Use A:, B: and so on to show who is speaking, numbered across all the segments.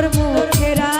A: তোর মুখেরা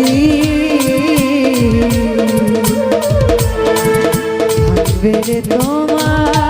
A: মাটি থাকবে তোমার